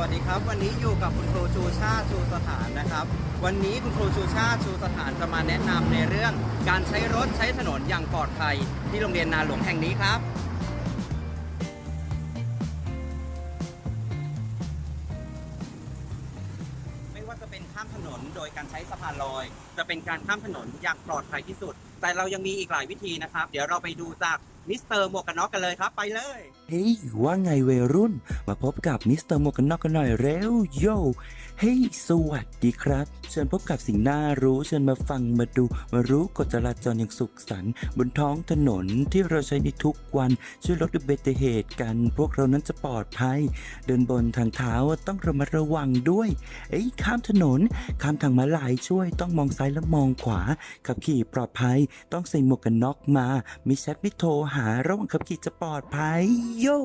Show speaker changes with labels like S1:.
S1: วัสดีครับ วันนี้อยู่กับคุณครูชูชาติชูสถานนะครับ วันนี้คุณครูชูชาติชูสถานจะมาแนะนำในเรื่องการใช้รถใช้ถนนอย่างปลอดภัย ที่โรงเรียนนาหลวงแห่งนี้ครับ ไม่ว่าจะเป็นข้ามถนนโดยการใช้สะพานลอย จะเป็นการข้ามถนนอย่างปลอดภัยที่สุด แต่เรายังมีอีกหลายวิธีนะครับ เดี๋ยวเราไปดูจาก มิสเตอร์หมวกกันน็อกกันเลยครับ ไปเลย
S2: เฮ้ยว่าไงวัยรุ่น มาพบกับมิสเตอร์หมวกกันน็อกกันหน่อยเร็วโยเฮ้ยสวัสดีครับ เชิญพบกับสิ่งน่ารู้เชิญมาฟังมาดู มารู้กฎจราจรอย่างสุขสันต์บนท้องถนนที่เราใช้ในทุกวันช่วยลดอุบัติเหตุกัน พวกเรานั้นจะปลอดภัย เดินบนทางเท้าต้องระมัดระวังด้วย เอ้ยข้ามถนน ข้ามทางม้าลายช่วยต้องมองซ้ายและมองขวาขับขี่ปลอดภัย ต้องใส่หมวกกันน็อกมา มีแชทไม่โทรหาระหว่างขับขี่จะปลอดภัยโย่